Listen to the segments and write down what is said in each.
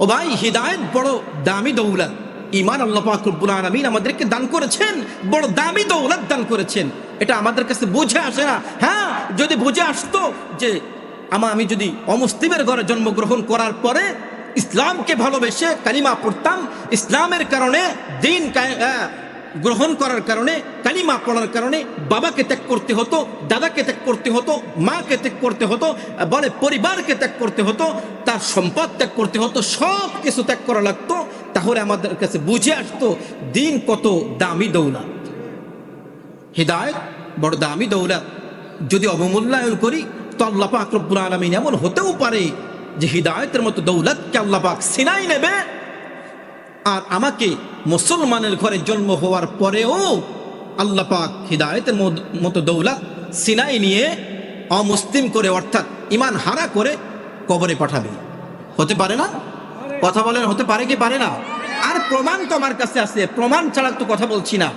ও ভাই, হৃদায়ত বড় দামি দৌলত। ইমান আল্লাহ পাকুল আলমিন আমাদেরকে দান করেছেন, বড় দামি দৌলত দান করেছেন। এটা আমাদের কাছে বুঝে আসে না। হ্যাঁ যদি বুঝে আসতো যে আমা, আমি যদি অমুসলিমের ঘরে জন্মগ্রহণ করার পরে ইসলামকে ভালোবেসে কালিমা পড়তাম, ইসলামের কারণে দিন গ্রহণ করার কারণে, কালিমা পড়ার কারণে বাবাকে ত্যাগ করতে হতো, দাদাকে ত্যাগ করতে হতো, মাকে ত্যাগ করতে হতো, বলে পরিবারকে ত্যাগ করতে হতো, তার সম্পদ ত্যাগ করতে হতো, সব কিছু ত্যাগ করা লাগতো। তাহলে আমাদের কাছে বুঝে আসতো, দিন কত দামি দৌলত। হৃদায়ত, বড় দামি দৌলত। যদি অবমূল্যায়ন করি, তো আল্লাহ পাক রব্বুল আলমিন এমন হতেও পারে যে হৃদায়তের মতো দৌলতকে আল্লাহ সিনাই নেবে। আর আমাকে মুসলমানের ঘরে জন্ম হওয়ার পরেও আল্লাহ পাক হৃদায়তের মতো দৌলত সিনাই নিয়ে অমুসলিম করে, অর্থাৎ ইমান হারা করে কবরে পাঠাবে। হতে পারে না? কথা বলেন, হতে পারে কি পারে না? আর প্রমাণ তো আমার কাছে আছে, প্রমাণ ছাড়া তো কথা বলছি না।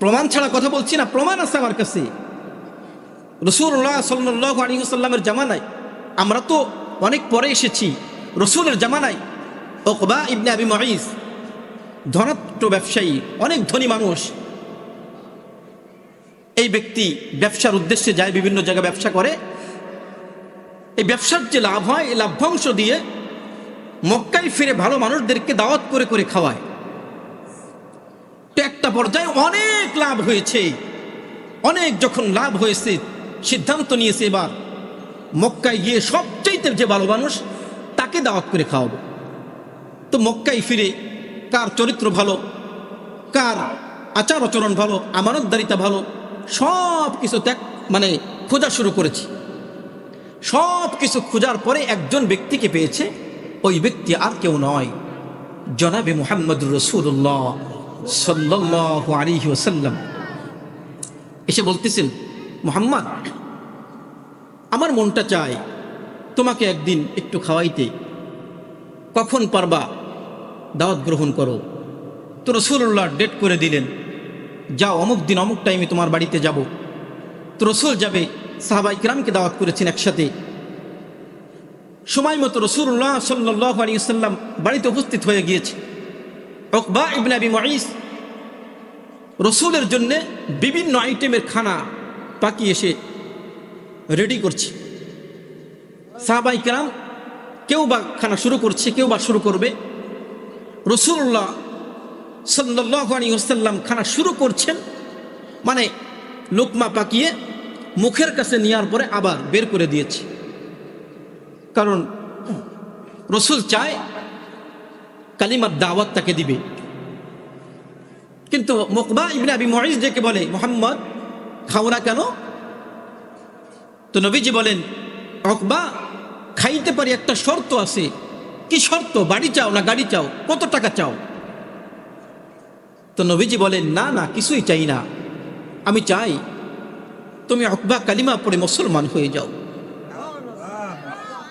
প্রমাণ ছাড়া কথা বলছি না, প্রমাণ আছে আমার কাছে। রসুল্লাহ সাল্লাহ আলিউসাল্লামের জামানায় আমরা তো অনেক পরে এসেছি, রসুলের জামানায় ওকবা ইবনে আবি মহিস ধনাত্ম ব্যবসায়ী, অনেক ধনী মানুষ। এই ব্যক্তি ব্যবসার উদ্দেশ্যে যায়, বিভিন্ন জায়গায় ব্যবসা করে। এই ব্যবসার যে লাভ হয়, এই লাভ্যাংশ দিয়ে মক্কায় ফিরে ভালো মানুষদেরকে দাওয়াত করে করে খাওয়ায়। তো একটা পর্যায়ে অনেক লাভ হয়েছে। অনেক যখন লাভ হয়েছে, সিদ্ধান্ত নিয়েছে এবার, মক্কায় গিয়ে সবচাইতে যে ভালো মানুষ, তাকে দাওয়াত করে খাওয়াবো। তো মক্কায় ফিরে কার চরিত্র ভালো, কার আচার আচরণ ভালো, আমানতদারিতা ভালো সব কিছু ত্যাগ মানে খোঁজা শুরু করেছি। সব কিছু খোঁজার পরে একজন ব্যক্তিকে পেয়েছে, ওই ব্যক্তি আর কেউ নয়, জনাবে মোহাম্মদ রসুল্লাহ সাল্লাহ আলিহি ওসাল্লাম এসে বলতেছেন, মোহাম্মদ, আমার মনটা চায় তোমাকে একদিন একটু খাওয়াইতে। কখন পারবা? দাওয়াত গ্রহণ করো। তো রসুল্লাহ ডেট করে দিলেন, যাও, অমুক দিন, অমুক টাইমে তোমার বাড়িতে যাব। তো রসুল যাবে সাহাবা ইকরামকে দাওয়াত করেছেন একসাথে। সময় মতো রসুল্লাহ সাল্লাহ আলী সাল্লাম বাড়িতে উপস্থিত হয়ে গিয়েছে। অকবা ইবনে আবি মঈস রসুলের জন্যে বিভিন্ন আইটেমের খানা পাকিয়ে এসে রেডি করছে। সাহাবাই কেরাম কেউ বা খানা শুরু করছে, কেউ বা শুরু করবে। রসুল্লাহ সাল্লাহ ওসাল্লাম খানা শুরু করছেন মানে লোকমা পাকিয়ে মুখের কাছে নেওয়ার পরে আবার বের করে দিয়েছে। কারণ রসুল চায় কালিমার দাওয়াত তাকে দিবে। কিন্তু মোকবা ইবনে আবি মহিজ ডেকে বলে, মোহাম্মদ, খাও না কেন? তো নবীজি বলেন অকবা খাইতে পারি একটা শর্ত আছে। কি শর্ত? বাড়ি চাও না গাড়ি চাও? কত টাকা চাও? তো নবীজি বলেন, না না, কিছুই চাই না। আমি চাই তুমি অকবা কালিমা পড়ে মুসলমান হয়ে যাও।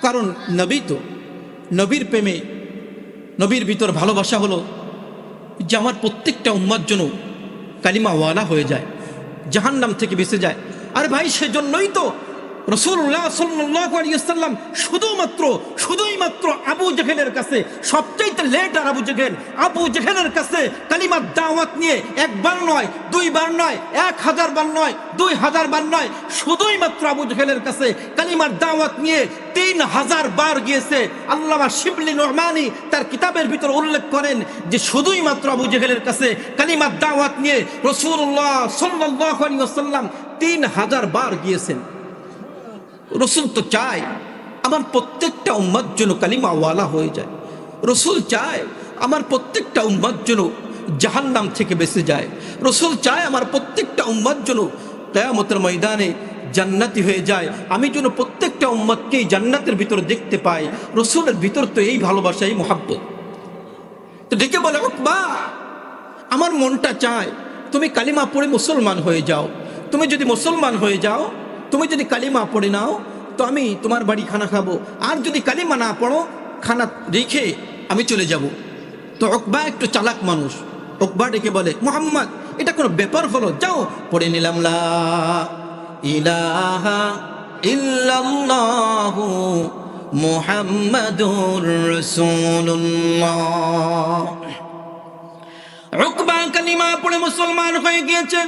কারণ নবী তো, নবীর প্রেমে, নবীর ভিতর ভালোবাসা হলো যে আমার প্রত্যেকটা উম্মার জন্য কালিমাওয়ালা হয়ে যায়, জাহান্নাম থেকে বেঁচে যায়। আর ভাই, সেজন্যই তো রসুল্লাহ সাল্লাম শুধুমাত্র শুধুই মাত্র আবু জেহেলের কাছে, সবচাইতে লেট আর আবু জেহেল, আবু জেহেলের কাছে কালিমার দাওয়াত নিয়ে একবার নয়, দুইবার নয়, এক হাজার বার নয়, দুই হাজার বার নয় শুধুই মাত্র আবু জেহেলের কাছে কালিমার দাওয়াত নিয়ে তিন হাজার বার গিয়েছে। আল্লামা শিবলি নোরমানি তার কিতাবের ভিতর উল্লেখ করেন যে শুধুই মাত্র আবু জেহেলের কাছে কালিমার দাওয়াত নিয়ে রসুল্লাহ সাল্লাহ আলী ওসাল্লাম তিন হাজার বার গিয়েছেন। রসুল তো চায় আমার প্রত্যেকটা উম্মার জন্য কালিমাওয়ালা হয়ে যায়। রসুল চায় আমার প্রত্যেকটা উম্মার জন্য জাহান্নাম থেকে বেঁচে যায়। রসুল চায় আমার প্রত্যেকটা উম্মার জন্য কেয়ামতের ময়দানে জান্নাতি হয়ে যায়। আমি যেন প্রত্যেকটা উম্মাদকেই জান্নাতের ভিতর দেখতে পাই। রসুলের ভিতর তো এই ভালোবাসা এই মোহাব্বত। তো ডেকে বলে বা আমার মনটা চায় তুমি কালিমা পড়ে মুসলমান হয়ে যাও। তুমি যদি মুসলমান হয়ে যাও তুমি যদি কালিমা পড়ে নাও, তো আমি তোমার বাড়ি খানা খাব। আর যদি কালিমা না পড়ো, খানা রেখে আমি চলে যাব। তো অকবা একটু চালাক মানুষ। অকবা ডেকে বলে, মোহাম্মদ, এটা কোনো ব্যাপার হলো? যাও, পড়ে নিলাম, লা কালিমা পড়ে মুসলমান হয়ে গিয়েছেন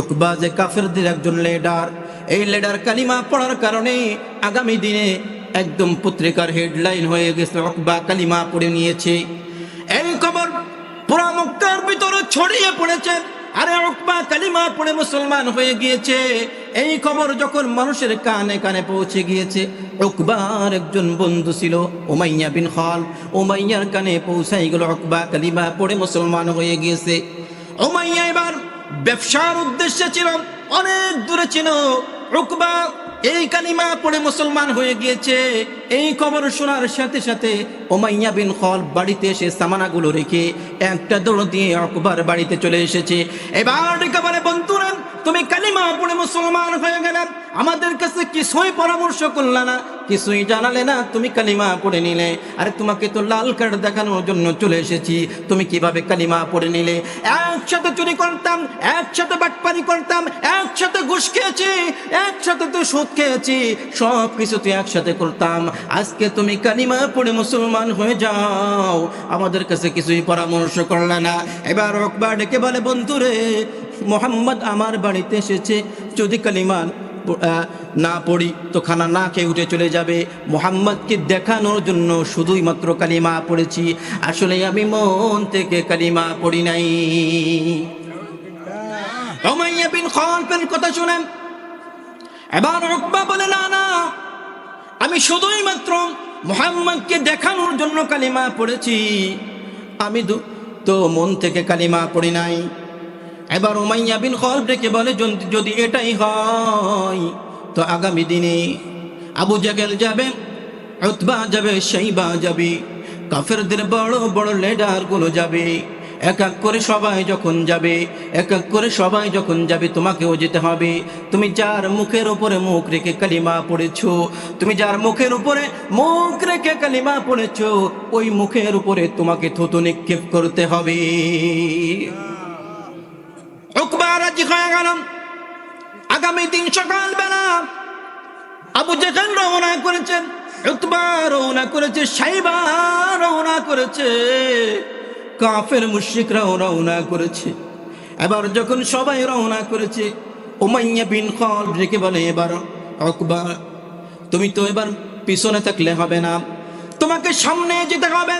উকবা যে কাফেরদের একজন লিডার, এই লিডার কালিমা পড়ার কারণে আগামী দিনে একদম পত্রিকার হেডলাইন হয়ে গেছে, উকবা কালিমা পড়ে নিয়েছে। এই খবর পুরা মক্কার ভিতরে ছড়িয়ে পড়েছে, আরে উকবা কালিমা পড়ে মুসলমান হয়ে গিয়েছে। এই খবর যখন মানুষের কানে কানে পৌঁছে গিয়েছে, উকবার একজন বন্ধু ছিল ওমাইয়া বিন খাল। ওমাইয়ার কানে পৌঁছাই গেল, উকবা কালিমা পড়ে মুসলমান হয়ে গিয়েছে। ওমাইয়া এবার ব্যবসার উদ্দেশ্যে ছিল, অনেক দূরে ছিল। রুকবা, এই কালিমা পড়ে মুসলমান হয়ে গিয়েছে। এই খবর শোনার সাথে সাথে ওমাইয়া বিন খল বাড়িতে এসে সামানাগুলো রেখে একটা দৌড় দিয়ে অকবার বাড়িতে চলে এসেছে। এবার বন্ধুরা তুমি কালিমা পড়ে মুসলমান হয়ে গেলে আমাদের কাছে কিছুই পরামর্শ করলে না, কিছুই জানালে না তুমি কালিমা পড়ে নিলে। আরে তোমাকে তো লাল কার্ড দেখানোর জন্য চলে এসেছি, তুমি কীভাবে কালিমা পড়ে নিলে? একসাথে চুরি করতাম, একসাথে বাটপারি করতাম, একসাথে ঘুষ খেয়েছি, একসাথে তো সুদ খেয়েছি সব কিছু তুই একসাথে করতাম। আজকে তুমি কালিমা পড়ে মুসলমান হয়ে যাও। আমাদের কাছে কিছুই পরামর্শ করলে না। এবার রকবা ডেকে বলে, বন্ধুরে মোহাম্মদ আমার বাড়িতে এসেছে। যদি কালিমা না পড়ি, তো খানা না খেয়ে উঠে চলে যাবে। মোহাম্মদকে দেখানোর জন্য শুধুই মাত্র কালিমা পড়েছি। আসলে আমি মন থেকে কালিমা পড়ি নাই। খালফের কথা এবার বলে, না না, আমি শুধুই মাত্র মোহাম্মদকে দেখানোর জন্য কালিমা পড়েছি। আমি তো মন থেকে কালিমা পড়ি নাই। এবার উমাইয়া বিন খলফ ডেকে বলে "যদি- এটাই হয়, তো আগামী দিনে আবু জাগেল যাবে, উতবা যাবে সেইবা যাবে, কাফেরদের বড় বড় লিডারগুলো যাবে। এক এক করে সবাই যখন যাবে, এক এক করে সবাই যখন যাবে, তোমাকেও যেতে হবে। তুমি যার মুখের উপরে মুখ রেখে কালিমা পড়েছো, তুমি যার মুখের উপরে মুখ রেখে কালিমা পড়েছ, ওই মুখের উপরে তোমাকে থুতু নিক্ষেপ করতে হবে। উকবা রাজি হয়ে গেল আগামী দিন সকালবেলা আবু জেখান রওনা করেছেন উতবা রওনা করেছে, সাইবা রওনা করেছে, কাফের মুশরিকরাও রওনা করেছে। এবার যখন সবাই রওনা করেছে ওমাইয়া বিন খল রেখে বলে, এবার অকবা তুমি তো এবার পিছনে থাকলে হবে না। তোমাকে সামনে যেতে হবে,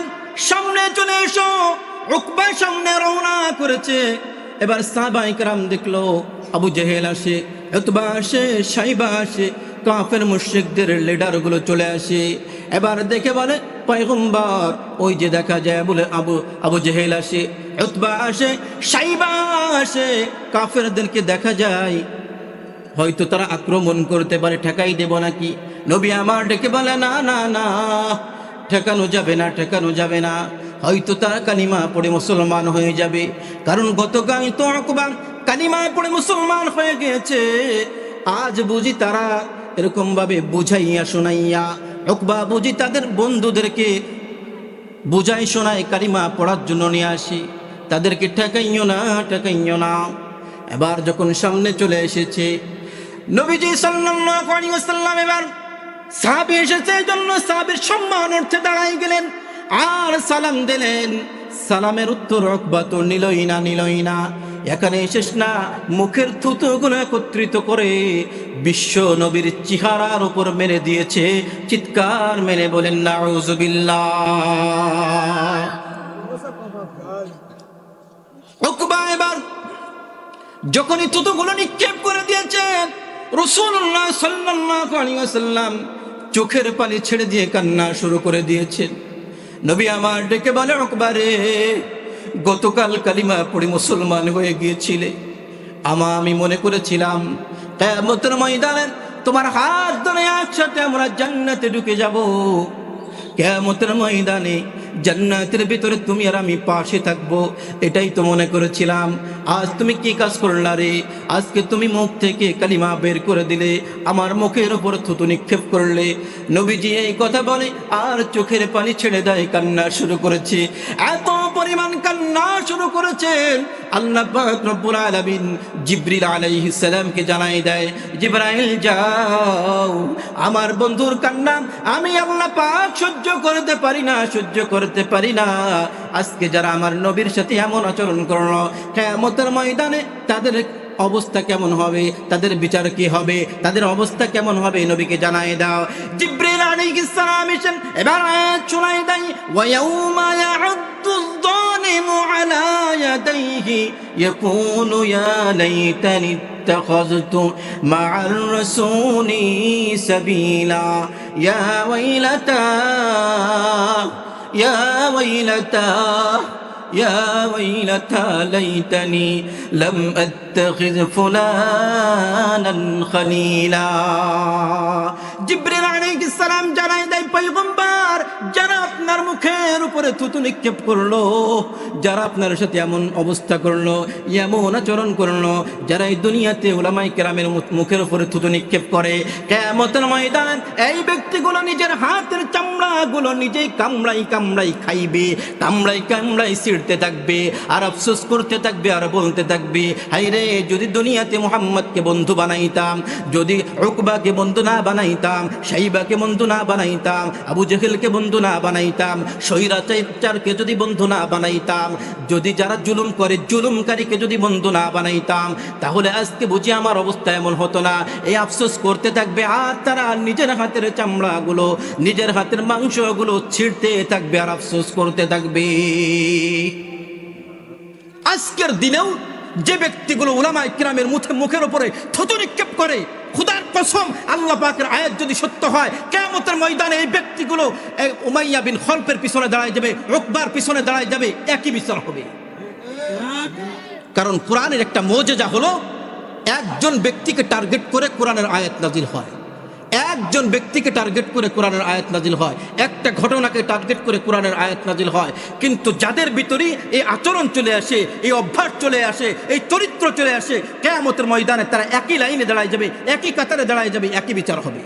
সামনে চলে এসো। উকবা সামনে রওনা করেছে। এবার সাহাবাই কারাম দেখল, আবু জেহেল আসে, উতবা আসে, সাইবা আসে, কাফের মুশরিকদের লিডারগুলো চলে আসে। এবার দেখে বলে, পয়গম্বর, ওই যে দেখা যায় বলে আবু আবু জেহেল আসে, উতবা আসে, সাইবা আসে, কাফেরদেরকে দেখা যায়। হয়তো তারা আক্রমণ করতে পারে, ঠেকাই দেব নাকি? নবী আমার ডেকে বলে, না না না, ঠেকানো যাবে না, ঠেকানো যাবে না। হয়তো তারা কালিমা পড়ে মুসলমান হয়ে যাবে। কারণ গতকাল তো আকবার কালিমা পড়ে মুসলমান হয়ে গেছে আজ বুঝি তারা এরকম ভাবে বুঝাইয়া শোনাইয়া, অকবা বুঝি তাদের বন্ধুদেরকে বুঝাই শোনায় কালিমা পড়ার জন্য নিয়ে আসি। তাদেরকে ঠেকাইও না ঠেকাইও না। এবার যখন সামনে চলে এসেছে, নবীজি ওয়াসাল্লাম এবার সাহাবী এসেছে, এই জন্য সাহাবীর সম্মান অর্থে দাঁড়াই গেলেন। আর সালাম দিলেন। সালামের উত্তর রকবা তো নিলই না নিলই না। এখানে শেষ না, মুখের থুতুগুলো একত্রিত করে বিশ্ব নবীর চেহারার উপর মেরে দিয়েছে। চিৎকার মেরে বলেন নাউজুবিল্লাহ উকবা এবার যখনই থুতুগুলো নিক্ষেপ করে দিয়েছে রসুল্লাহ ওয়াসাল্লাম চোখের পানি ছেড়ে দিয়ে কান্না শুরু করে দিয়েছেন। নবী আমার ডেকে বলে অকবারে গতকাল কালিমা পড়ে মুসলমান হয়ে গিয়েছিলে। আমা আমি মনে করেছিলাম কেমতের ময়দানে তোমার হাত ধরে একসাথে আমরা জান্নাতে ঢুকে যাব। কেমতের ময়দানে জান্নাতের ভিতরে তুমি আর আমি পাশে থাকব। এটাই তো মনে করেছিলাম। আজ তুমি কি কাজ করলা রে? আজকে তুমি মুখ থেকে কালিমা বের করে দিলে, আমার মুখের উপর থুতু নিক্ষেপ করলে। নবীজি এই কথা বলে, আর চোখের পানি ছেড়ে দেয়, কান্না শুরু করেছে। এত পরিমাণ কান্না শুরু করেছেন। আল্লাহ রব্বুল আলামিন জিবরিল আলাইহিস সালামকে জানাই দেয়, জিবরাইল, যাও। আমার বন্ধুর কান্না আমি আল্লাহ পাক সহ্য করতে পারি না, সহ্য করতে পারি না আজকে যারা আমার নবীর সাথে এমন আচরণ করলো কিয়ামতের ময়দানে তাদের অবস্থা কেমন হবে তাদের বিচার কি হবে তাদের অবস্থা কেমন হবে নবীকে জানাই দাও জিব্রিল আলাইহিস সালাম এসেন এবার আয়াত শোনাই দেয় ওয়ায়াউমা ইয়াউদ্দু الظالم على يديه يقول يا ليتني اتخذت مع الرسول سبيلا يا ويلتى يا ويلتا يا ويلتى ليتني لم أتخذ فلانا خليلا. جبريل عليه السلام جرى يدي আপনার মুখের উপরে থুতু নিক্ষেপ করল, যারা আপনার সাথে এমন অবস্থা করল, এমন আচরণ করল, যারা এই দুনিয়াতে ওলামাই কেরামের মুখের উপরে থুতু নিক্ষেপ করে কেমতের ময়দান এই ব্যক্তিগুলো নিজের হাতের চামড়াগুলো নিজেই কামড়াই কামড়াই খাইবে, কামড়াই কামড়াই ছিঁড়তে থাকবে, আর আফসোস করতে থাকবে, আর বলতে থাকবে হাই রে যদি দুনিয়াতে মোহাম্মদকে বন্ধু বানাইতাম, যদি উকবাকে বন্ধু না বানাইতাম, সাইবাকে বন্ধু না বানাইতাম, আবু জেহেলকে বন্ধু না বানাইতাম সৈরাচারকে যদি বন্ধু না বানাইতাম, যদি যারা জুলুম করে জুলুমকারীকে যদি বন্ধু না বানাইতাম, তাহলে আজকে বুঝি আমার অবস্থা এমন হতো না। এই আফসোস করতে থাকবে আর তারা নিজের হাতের চামড়াগুলো, নিজের হাতের মাংসগুলো ছিঁড়তে থাকবে আর আফসোস করতে থাকবে। আজকের দিনেও যে ব্যক্তিগুলো উলামা ইকরামের মুখে মুখের উপরে থুতু নিক্ষেপ করে খুদার কসম, আল্লাহ পাকের আয়াত যদি সত্য হয় কেমতের ময়দানে এই ব্যক্তিগুলো উমাইয়া বিন হল্পের পিছনে দাঁড়ায় যাবে রোকবার পিছনে দাঁড়ায় যাবে, একই বিচার হবে। কারণ কোরআনের একটা মজেজা হলো, একজন ব্যক্তিকে টার্গেট করে কোরআনের আয়াত নাজিল হয়। একজন ব্যক্তিকে টার্গেট করে কোরআনের আয়াত নাজিল হয়। একটা ঘটনাকে টার্গেট করে কোরআনের আয়াত নাজিল হয়। কিন্তু যাদের ভিতরে এই আচরণ চলে আসে, এই অভ্যাস চলে আসে, এই চরিত্র চলে আসে, কেয়ামতের ময়দানে তারা একই লাইনে দাঁড়ায় যাবে, একই কাতারে দাঁড়ায় যাবে, একই বিচার হবে।